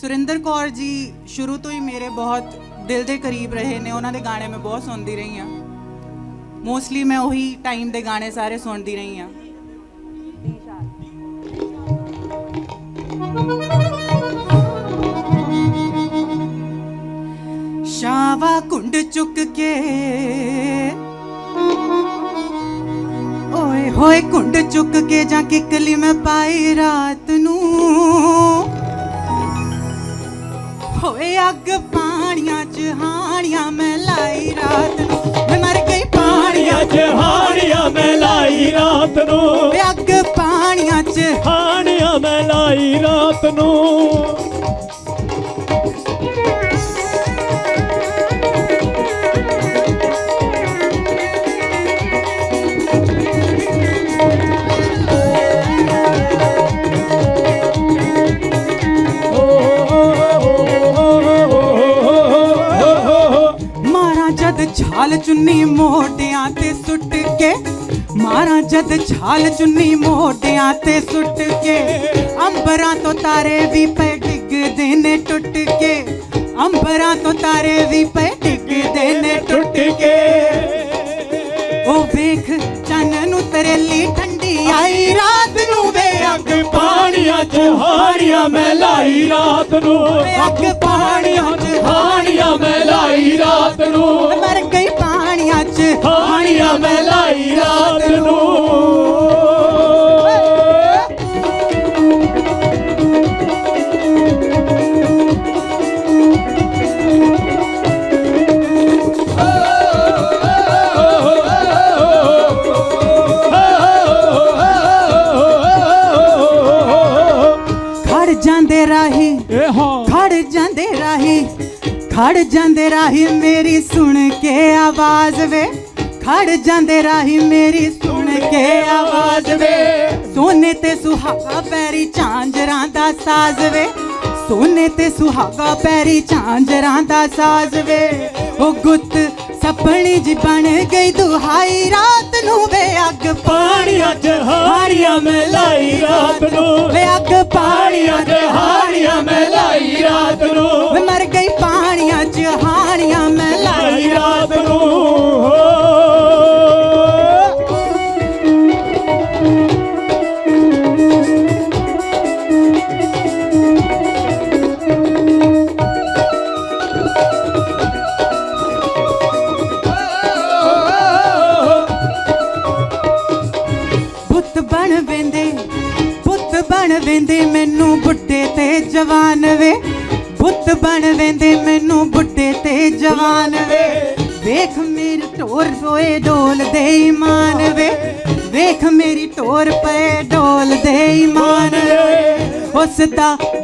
ਸੁਰਿੰਦਰ ਕੌਰ ਜੀ ਸ਼ੁਰੂ ਤੋਂ ਹੀ ਮੇਰੇ ਬਹੁਤ ਦਿਲ ਦੇ ਕਰੀਬ ਰਹੇ ਨੇ, ਉਹਨਾਂ ਦੇ ਗਾਣੇ ਮੈਂ ਬਹੁਤ ਸੁਣਦੀ ਰਹੀ ਹਾਂ। ਮੋਸਟਲੀ ਮੈਂ ਉਹੀ ਟਾਈਮ ਦੇ ਗਾਣੇ ਸਾਰੇ ਸੁਣਦੀ ਰਹੀ ਹਾਂ। ਸ਼ਾਵਾ ਕੁੰਡ ਚੁੱਕ ਕੇ, ਓਏ ਹੋਏ ਕੁੰਡ ਚੁੱਕ ਕੇ ਜਾਂ ਕਿਕਲੀ ਮੈਂ ਪਾਈ ਰਾਤ ਨੂੰ। ਹੋਏ ਅੱਗ ਪਾਣੀਆਂ ਚ ਹਾਣੀਆਂ ਮੈਂ ਲਾਈ ਰਾਤ ਨੂੰ। ਮੈਂ ਮਰ ਗਈ ਪਾਣੀਆਂ ਚ ਹਾਣੀਆਂ ਮੈਂ ਲਾਈ ਰਾਤ ਨੂੰ। ਅੱਗ ਪਾਣੀਆਂ ਚ ਹਾਣੀਆਂ ਮੈਂ ਲਾਈ ਰਾਤ ਨੂੰ। ਜਦ ਛਾਲ ਚੁੰਨੀ ਮੋਢਿਆਂ ਤੇ ਸੁੱਟ ਕੇ ਅੰਬਰਾਂ ਤੋਂ ਤਾਰੇ ਵੀ ਪੈ ਡਿੱਗਦੇ ਨੇ ਟੁੱਟ ਕੇ ਅੰਬਰਾਂ ਤੋਂ ਤਾਰੇ ਵੀ ਪੈ ਡਿੱਗਦੇ ਨੇ ਟੁੱਟ ਕੇ। ਉਹ ਵੇਖ ਚੰਨ ਨੂੰ ਤਰੇਲੀ ਠੰਡੀ ਆਈ ਰਾਤ ਨੂੰ ਵੇ ਅੱਗ ਪਾਣੀਆਂ ਚ ਹਾਣੀਆਂ ਮੈਂ ਲਾਈ ਰਾਤ ਨੂੰ। ਅੱਗ ਪਾਣੀਆਂ ਚ ਹਾਣੀਆਂ ਮੈਂ ਲਾਈ ਰਾਤ ਨੂੰ। ਮਰ ਗਈ ਪਾਣੀਆਂ ਚ ਹਾਣੀਆਂ ਮੈਂ ਲਾਈ ਰਾਤ ਨੂੰ। ਰਾਹੀ ਖੜ ਜਾਂਦੇ ਰਾਹੀ ਮੇਰੀ ਸੁਣ ਕੇ ਆਵਾਜ਼ ਵੇ। ਖੜ ਜਾਂਦੇ ਰਾਹੀ ਮੇਰੀ ਸੁਣ ਕੇ ਆਵਾਜ਼ ਵੇ। ਸੋਨੇ ਤੇ ਸੁਹਾਗਾ ਪੈਰੀ ਝਾਂਜਰਾਂ ਦਾ ਸਾਜ਼ ਵੇ। ਸੋਨੇ ਤੇ ਸੁਹਾਗਾ ਪੈਰੀ ਝਾਂਜਰਾਂ ਦਾ ਸਾਜ਼ ਵੇ। ਉਹ ਗੁੱਤ ਸਪਣੀ ਜੀ ਬਣ ਗਈ ਦੁਹਾਈ ਰਾਤ ਨੂੰ ਵੇ ਅੱਗ ਪਾਣੀਆਂ ਚ ਹਾਣੀਆਂ ਮੈਂ ਲਾਈ ਰਾਤ ਨੂੰ। ਵੇ ਅੱਗ ਪਾਣੀਆਂ ਚ ਹਾਣੀਆਂ ਮੈਂ ਬਣ ਵੇਂਦੇ, ਪੁੱਤ ਬਣ ਵੇਂਦੇ, ਮੈਨੂੰ ਬੁੱਢੇ ਤੇ ਜਵਾਨ ਵੇ। ਪੁੱਤ ਬਣ ਵੇਂਦੇ, ਮੈਨੂੰ ਬੁੱਢੇ ਤੇ ਜਵਾਨ ਵੇ। ਵੇਖ ਮੇਰੀ ਢੋਰ ਰੋਏ ਡੋਲ ਦੇ ਈਮਾਨ ਵੇ। ਵੇਖ ਮੇਰੀ ਢੋਰ ਪਏ ਡੋਲ ਦੇ ਈਮਾਨ ਵੇ। ਉਸ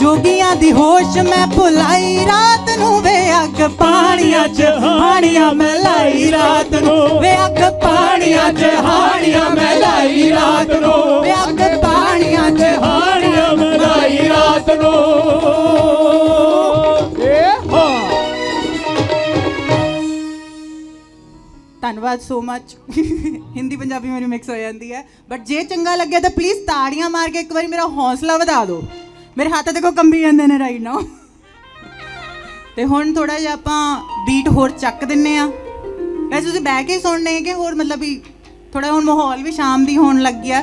ਜੋਗੀਆਂ ਦੀ ਹੋਸ਼ ਮੈਂ ਭੁਲਾਈ, ਰਾਤ ਨੂੰ ਵੇ ਅੱਗ ਪਾਣੀਆਂ ਚ ਹਾਣੀਆਂ ਮੈਂ ਲਾਈ, ਰਾਤ ਨੂੰ ਵੇ ਅੱਗ ਪਾਣੀਆਂ ਚ ਹਾਣੀਆਂ ਮੈਂ ਲਾਈ, ਰਾਤ ਨੂੰ ਵੇ ਅੱਗ ਪਾਣੀਆਂ ਚ ਹਾਣੀਆਂ ਮੈਂ ਲਾਈ, ਰਾਤ ਨੂੰ ਧੰਨਵਾਦ ਸੋ ਮੱਚ ਹਿੰਦੀ ਪੰਜਾਬੀ ਮੇਰੀ ਮਿਕਸ ਹੋ ਜਾਂਦੀ ਹੈ। ਬਟ ਜੇ ਚੰਗਾ ਲੱਗਿਆ ਤਾਂ ਪਲੀਜ਼ ਤਾੜੀਆਂ ਮਾਰ ਕੇ ਇੱਕ ਵਾਰੀ ਮੇਰਾ ਹੌਸਲਾ ਵਧਾ ਦਿਓ। ਮੇਰੇ ਹੱਥ ਦੇਖੋ ਕੰਬੀ ਜਾਂਦੇ ਨੇ ਰਾਈਟ ਨਾਓ ਤੇ ਹੁਣ ਥੋੜਾ ਜਿਹਾ ਆਪਾਂ ਬੀਟ ਹੋਰ ਚੱਕ ਦਿੰਨੇ ਆ। ਵੈਸੇ ਤੁਸੀਂ ਬਹਿ ਕੇ ਸੁਣਨੇ ਹੈ ਕਿ ਹੋਰ ਮਤਲਬ ਵੀ ਥੋੜਾ ਹੁਣ ਮਾਹੌਲ ਵੀ ਸ਼ਾਮ ਦੀ ਹੋਣ ਲੱਗ ਗਿਆ।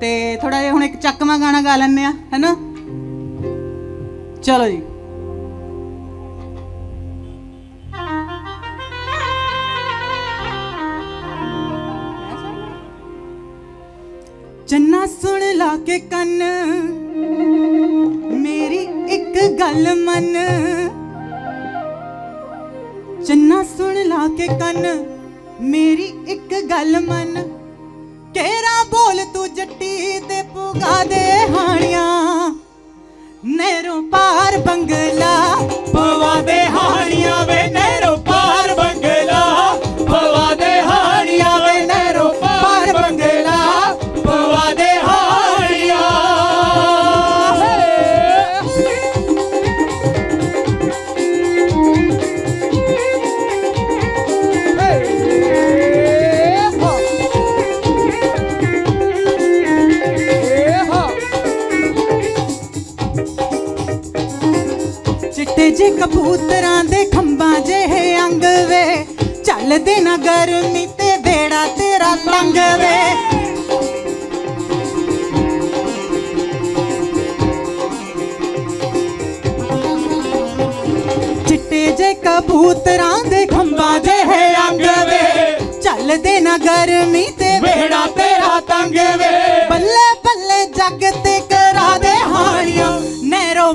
ਤੇ ਥੋੜਾ ਜਿਹਾ ਹੁਣ ਇੱਕ ਚੱਕਵਾਂ ਗਾਣਾ ਗਾ ਲੈਂਦੇ ਆ, ਹੈਨਾ? ਚਲੋ ਜੀ। ਚੰਨਾ ਸੁਣ ਲਾ ਕੇ ਕੰਨ। ਮੇਰੀ ਇੱਕ ਗੱਲ ਮੰਨ। ਚੰਨਾ ਸੁਣ ਲਾ ਕੇ ਕੰਨ। ਮੇਰੀ ਇੱਕ ਗੱਲ ਮੰਨ। ਕੇਰਾ ਬੋਲ ਤੂੰ ਜੱਟੀ ਤੇ ਪੁਗਾ ਦੇ ਹਾਣੀਆਂ। ਨਹਿਰੋਂ ਪਾਰ ਬੰਗ ਕਬੂਤਰਾਂ ਦੇ ਖੰਭਾਂ ਜਿਹੇ ਅੰਗ ਵੇ। ਚੱਲਦੇ ਨਾ ਗਰਮੀ ਤੇ ਵੇੜਾ ਤੇਰਾ ਤੰਗ ਵੇ। ਚਿੱਟੇ ਜੇ ਕਬੂਤਰਾਂ ਦੇ ਖੰਭਾਂ ਜਿਹੇ ਅੰਗ ਵੇ। ਚੱਲਦੇ ਨਾ ਗਰਮੀ ਤੇ ਵੇੜਾ ਤੇਰਾ ਤੰਗ ਵੇ। ਬੱਲੇ ਬੱਲੇ ਜੱਗ ਤੇ ਕਰਾ ਦੇ ਹਾਣੀਆਂ ਨਹਿਰੋ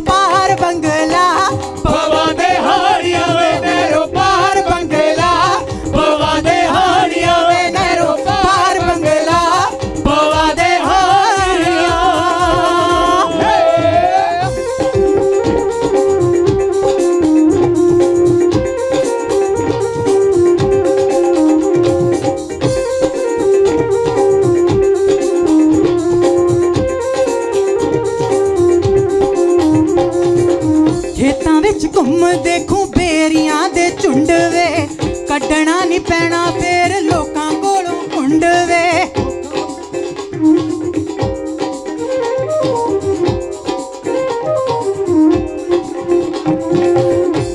ਕੱਢਣਾ ਨਹੀਂ ਪੈਣਾ, ਫੇਰ ਲੋਕਾਂ ਕੋਲੋਂ ਕੁੰਡ ਵੇ।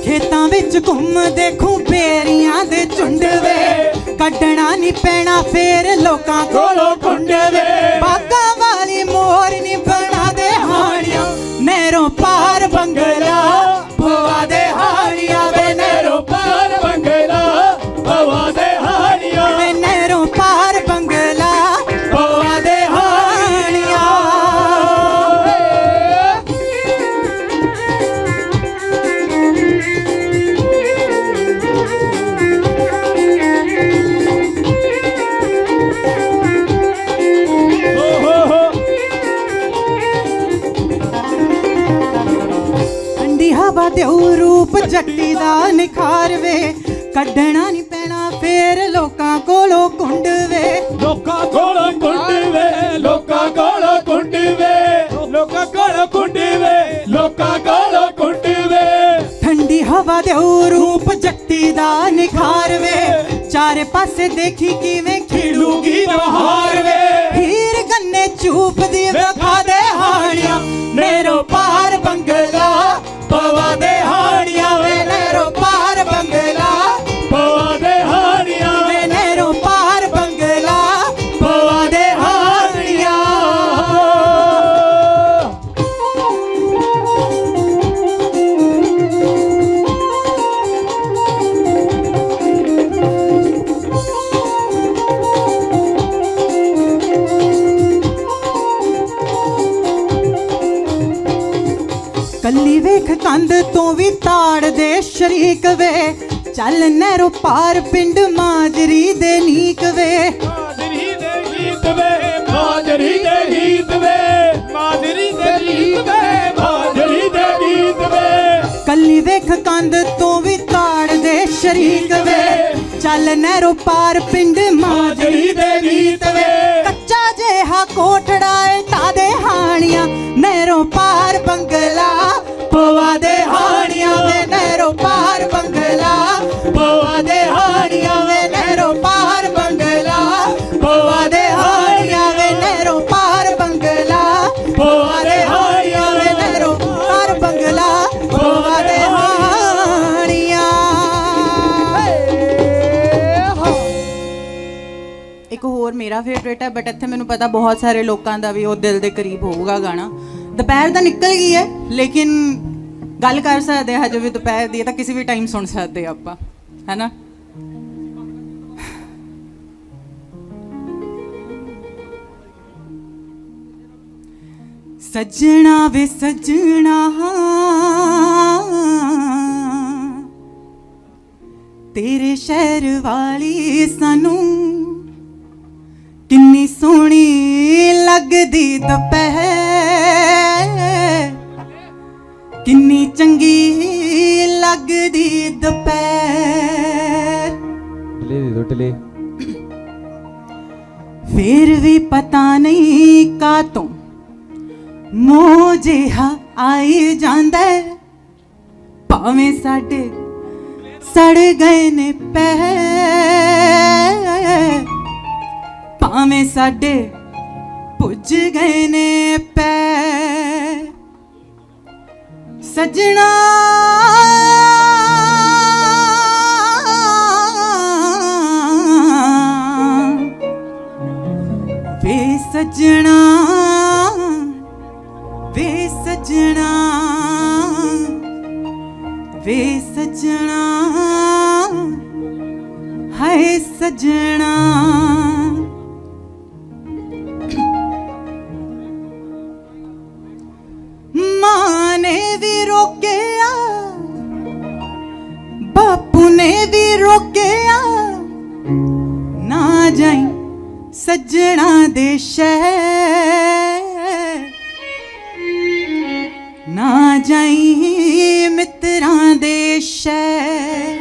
ਖੇਤਾਂ ਵਿੱਚ ਘੁੰਮ ਦੇਖੂ ਬੇਰੀਆਂ ਦੇ ਝੁੰਡ ਵੇ। ਕੱਢਣਾ ਨਹੀਂ ਪੈਣਾ, ਫੇਰ ਲੋਕਾਂ ਕੋਲੋਂ ਕੁੰਡ ਵੇ। ਬਾਗਾਂ ਦਿਉ ਰੂਪ ਜੱਟੀ ਦਾ ਨਿਖਾਰ ਵੇ। ਕੱਢਣਾ ਨਹੀਂ ਪੈਣਾ ਫੇਰ ਲੋਕਾਂ ਕੋਲੋਂ ਕੁੰਡ ਵੇ। ਲੋਕਾਂ ਕੋਲ ਕੁੰਡ ਵੇ ਲੋਕਾਂ ਕੋਲ ਕੁੰਡ ਵੇ। ਲੋਕਾਂ ਕੋਲ ਕੁੰਡ ਵੇ ਲੋਕਾਂ ਕੋਲ ਕੁੰਡ ਵੇ। ਠੰਡੀ ਹਵਾ ਦਿਉ ਰੂਪ ਜੱਟੀ ਦਾ ਨਿਖਾਰ ਵੇ। ਚਾਰੇ ਪਾਸੇ ਦੇਖੀ ਕਿਵੇਂ ਖਿੜੂਗੀ ਨਹਾਰ ਵੇ। ਹੀਰ ਗੰਨੇ ਚੂਪਦੀ ਵੇਖਾ ਦੇ ਹਾਣੀਆਂ। ਨੇਰੋ ਪਾਰ ਬੰਗਲਾ ਸ਼ਰੀਕ ਵੇ ਚੱਲ ਨਹਿਰੋਂ ਪਾਰ ਪਿੰਡ ਮਾਜਰੀ ਦੇ ਨੀਕ ਵੇ ਮਾਦਰੀ ਦੇ ਗੀਤ ਵੇ ਮਾਦਰੀ ਦੇ ਗੀਤ ਵੇ ਮਾਦਰੀ ਦੇ ਗੀਤ ਵੇ ਮਾਦਰੀ ਦੇ ਗੀਤ ਵੇ ਕੱਲੀ ਵੇਖ ਕੰਧ ਤੋਂ ਵੀ ਤਾੜ ਦੇ ਸ਼ਰੀਕ ਵੇ। ਚੱਲ ਨਹਿਰੋਂ ਪਾਰ ਪਿੰਡ ਮਾਜਰੀ ਦੇ ਗੀਤ ਵੇ ਕੱਚਾ ਜਿਹਾ ਕੋਟੜਾ ਏ ਮੇਰਾ ਫੇਵਰੇਟ ਹੈ ਬਟ ਇੱਥੇ ਮੈਨੂੰ ਪਤਾ ਬਹੁਤ ਸਾਰੇ ਲੋਕਾਂ ਦਾ ਵੀ ਉਹ ਦਿਲ ਦੇ ਕਰੀਬ ਹੋਊਗਾ ਗਾਣਾ। ਦੁਪਹਿਰ ਤਾਂ ਨਿਕਲ ਗਈ ਹੈ, ਲੇਕਿਨ ਗੱਲ ਕਰ ਸਕਦੇ ਹਾਂ, ਹਜੇ ਵੀ ਦੁਪਹਿਰ ਦੀ ਹੈ, ਤਾਂ ਕਿਸੇ ਵੀ ਟਾਈਮ ਸੁਣ ਸਕਦੇ ਹਾਂ ਆਪਾਂ, ਹੈਨਾ? ਸੱਜਣਾ ਵੇ ਸੱਜਣਾ, ਤੇਰੇ ਸ਼ਹਿਰ ਵਾਲੀ ਸਾਨੂੰ ਕਿੰਨੀ ਸੋਹਣੀ ਲੱਗਦੀ ਦੁਪਹਿਰ। ਕਿੰਨੀ ਚੰਗੀ ਲੱਗਦੀ ਦੁਪਹਿਰ। ਟਲੇ ਦੇ ਟਲੇ। ਫੇਰ ਵੀ ਪਤਾ ਨਹੀਂ ਕਾਤੋਂ ਮੋਹ ਜਿਹਾ ਆਈ ਜਾਂਦਾ। ਭਾਵੇਂ ਸਾਡੇ ਸੜ ਗਏ ਨੇ ਪੈਰ। ਭਾਵੇਂ ਸਾਡੇ ਪੁੱਜ ਗਏ ਨੇ ਪੈ ਸਜਣਾ ਵੇ ਸਜਣਾ ਵੇ ਸਜਣਾ। ਸੱਜਣਾ ਦੇ ਸ਼ਹਿਰ। ਨਾ ਜਾਈ ਮਿੱਤਰਾਂ ਦੇ ਸ਼ਹਿਰ।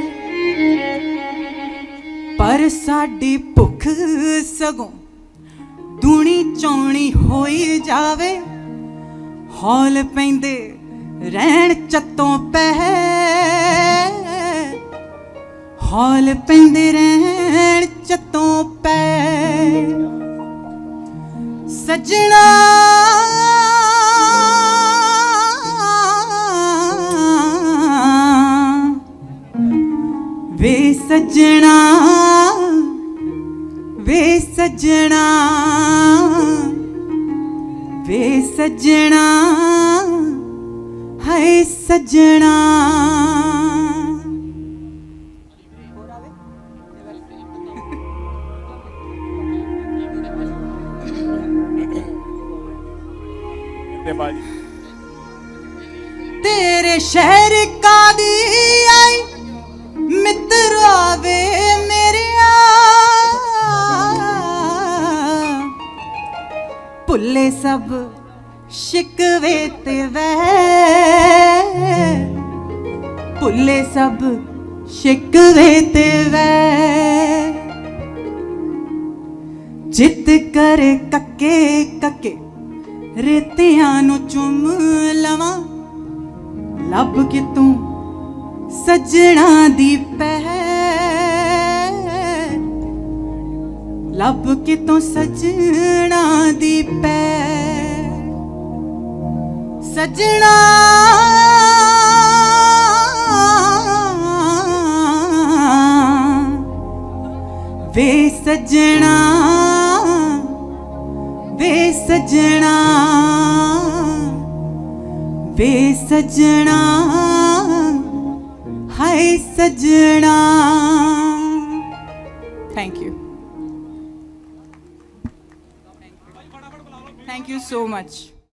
ਪਰ ਸਾਡੀ ਭੁੱਖ ਸਗੋਂ ਦੂਣੀ ਚੌਣੀ ਹੋਈ ਜਾਵੇ। ਹੌਲ ਪੈਂਦੇ ਰਹਿਣ ਚੱਤੋਂ ਪਹਿ ਹੌਲ ਪੈਂਦੇ ਰਹਿਣ ਚੱਤੋਂ ਪੈ। ਸਜਣਾ ਵੇ ਸਜਣਾ ਵੇ ਸਜਣਾ ਵੇ ਸਜਣਾ ਹਾਏ ਸਜਣਾ। ਤੇਰੇ ਸ਼ਹਿਰ ਕਾਦੀ ਆਈ? ਮਿੱਤਰ ਆਵੇ ਮੇਰਿਆ ਭੁੱਲੇ ਸਭ ਸ਼ਿਕਵੇ ਤੇ ਵੈ ਭੁੱਲੇ ਸਭ ਸ਼ਿਕਵੇ ਤੇ ਵੈ ਜਿੱਤ ਕਰੇ ਕੱਕੇ ਕੱਕੇ, ਰੇਤਿਆਂ ਨੂੰ ਚੁੰਮ ਲਵਾਂ। ਲੱਭ ਕੇ ਤੂੰ ਸੱਜਣਾ ਦੀ ਪੈ ਲੱਭ ਕੇ ਤੂੰ ਸੱਜਣਾ ਦੀ ਪੈ ਸੱਜਣਾ। ਵੇ ਸੱਜਣਾ ਵੇ ਸੱਜਣਾ। ਵੇ ਸੱਜਣਾ ਹਾਏ ਸੱਜਣਾ thank you thank you so much